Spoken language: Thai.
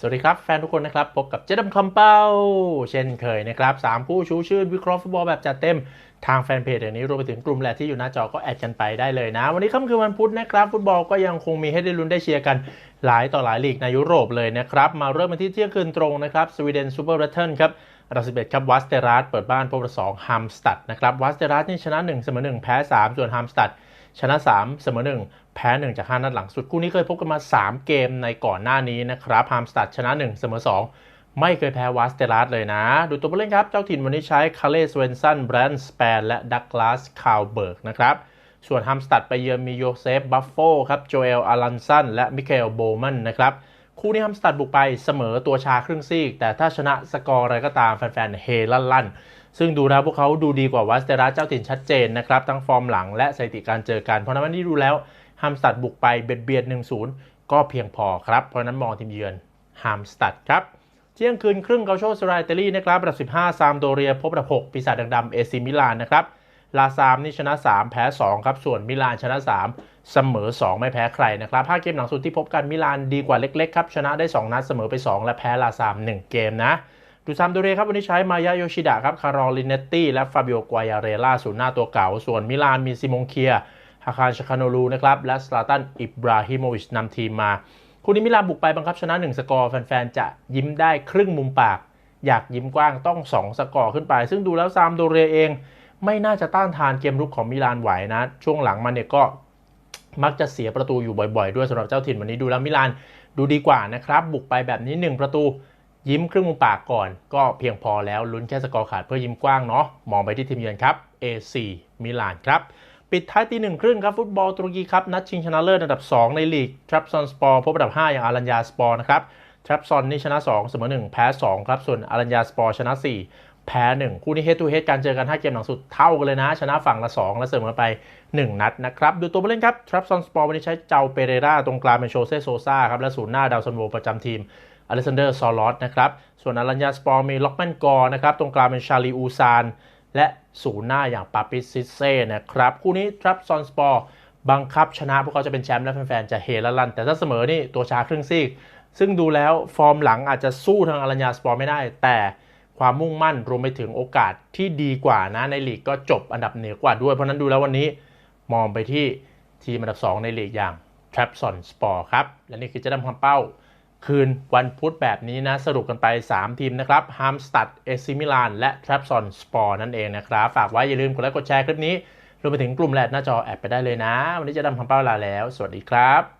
สวัสดีครับ แฟนทุกคนนะครับ พบกับเจดำคำเป้า เช่นเคยนะครับสามผู้ชูชื่นวิเคราะห์ฟุตบอลแบบจัดเต็มทางแฟนเพจเดี๋ยวนี้รวมไปถึงกลุ่มแหละที่อยู่หน้าจอก็แอดกันไปได้เลยนะ วันนี้ค่ำคืนวันพุธนะครับ ฟุตบอลก็ยังคงมีให้ได้ลุ้นได้เชียร์กันหลายต่อหลายลีกในยุโรปเลยนะครับ มาเริ่มกันที่เที่ยงคืนตรงนะครับสวีเดนซูเปอร์เรตเทิลครับอันดับ11ครับวัสเตรัสเปิดบ้านพบกับ2ฮัมสตัดนะครับวัสเตรัสนี่ชนะ1เสมอ1แพ้3ส่วนฮัมสตัด ชนะ 3 เสมอ 1 แพ้ 1 จาก 5 นัดหลังสุด คู่นี้เคยพบกันมา 3 เกมในก่อนหน้านี้นะครับฮัมสตัดชนะ 1 เสมอ 2 ไม่เคยแพ้วัสเตรัสเลยนะ ดูตัวผู้เล่นครับ เจ้าถิ่นวันนี้ใช้คาเลสเวนสันแบรนด์สเปนและดักลาสคาวเบิร์กนะครับส่วนฮัมสตัดไปเยือนมีโยเซฟบัฟโฟครับโจเอลอารันสันและมิเคลโบแมนนะครับคู่นี้ฮัมสตัดบุกไปเสมอตัวชาครึ่งซีก แต่ถ้าชนะสกอร์อะไรก็ตามแฟนๆเฮลั่นลั่นๆ ซึ่งดูแล้วพวกเขาดูดีกว่าวัสเตรัสเจ้าถิ่นชัดเจนนะครับทั้งฟอร์มหลังและสถิติการเจอกัน เพราะนั้นวันนี้ดูแล้วฮัมสตัดบุกไปเบียดเบียด1-0ก็เพียงพอครับ เพราะนั้นมองทีมเยือนฮัมสตัดครับเที่ยงคืนครึ่งเกาโชสไรเตอรี่นะครับอันดับ 15 ซามโดเรียพบอันดับ 6 ปีศาจดำเอซิมิลานนะครับ ลาซามนี่ชนะ 3 แพ้ 2 ครับ ส่วนมิลานชนะ 3 เสมอ 2 ไม่แพ้ใครนะครับ5เกมหลังสุดที่พบกันมิลานดีกว่าเล็กๆครับ ชนะได้ 2 นัดเสมอไป 2 และแพ้ลาซาม 1 เกมนะ ดูซามโดเรครับวันนี้ใช้มายาโยชิดะครับคาร์ลินเนตตี้และฟาบิโอกวายาเรล่าศูนย์หน้าตัวเก่า ส่วนมิลานมีซิมงเคียฮาคารชคานลูนะครับและสลาตันอิบราฮิโมวิชนำทีมมา คู่นี้มิลานบุกไปบังคับชนะ 1 สกอร์แฟนๆ จะยิ้มได้ครึ่งมุมปาก อยากยิ้มกว้างต้อง 2 สกอร์ขึ้นไป ซึ่งดูแล้วซามโดเรเอง ไม่น่าจะต้านทานเกมรุกของมิลานไหวนะ ช่วงหลังมันเนี่ยก็มักจะเสียประตูอยู่บ่อยๆ ด้วยสำหรับเจ้าถิ่นวันนี้ดูแล้วมิลานดูดีกว่านะครับบุกไปแบบนี้ 1 ประตู ยิ้มครึ่งมุมปากก่อน ก็เพียงพอแล้วลุ้นแค่สกอร์ขาดเพื่อยิ้มกว้างเนาะมองไปที่ทีมเยือนครับ A4 มิลานครับปิดท้ายตีหนึ่งครึ่งครับฟุตบอลตุรกีครับนัดชิงชนะเลิศอันดับ 2 ในลีกทรัพซอนสปอร์พบอันดับ 5 อย่างอารัญญาสปอร์นะครับทรัพซอนนี่ชนะ2เสมอ1 แพ้ 2 ครับ ส่วนอารัญญาสปอร์ชนะ 4 แพ้ 1 คู่นี้เฮดทูเฮดการเจอกัน 5 เกมหลังสุดเท่ากันเลยนะ ชนะฝั่งละ 2 และเสมอไป 1 นัดนะครับ ดูตัวผู้เล่นครับทรัพซอนสปอร์วันนี้ใช้เจ้าเปเรราตรงกลางเป็นโชเซโซซาครับและศูนย์หน้าดาวซันโวประจำทีม อเลซานเดอร์ซอลอสนะครับ ส่วนอารัญญาสปอร์มีล็อกแมนกอร์นะครับ ตรงกลางเป็นชาลีอูซาน และศูนย์หน้าอย่างปาปิซิเซ่นะครับ คู่นี้ทรัพซอนสปอร์บังคับชนะพวกเขาจะเป็นแชมป์และแฟนๆ จะเฮละลัน แต่ถ้าเสมอนี่ตัวชาครึ่งซีก ซึ่งดูแล้วฟอร์มหลังอาจจะสู้ทางอารัญญาสปอร์ไม่ได้ แต่ความมุ่งมั่นรวมไปถึงโอกาสที่ดีกว่านะในลีกก็จบอันดับเหนือกว่าด้วย เพราะนั้นดูแล้ววันนี้มองไปที่ทีมอันดับ 2 ในลีกอย่างทรัพซอนสปอร์ครับ และนี่คือจะนำความเป้า คืนวันพุธแบบนี้นะ สรุปกันไป 3 ทีมนะครับฮามสตัดเอซิมิลานและทรัพซอนสปอร์นั่นเองนะครับ ฝากไว้อย่าลืมกดไลค์กดแชร์คลิปนี้รวมไปถึงกลุ่มแลดหน้าจอแอดไปได้เลยนะ วันนี้จะดำคำเป้าลาแล้ว สวัสดีครับ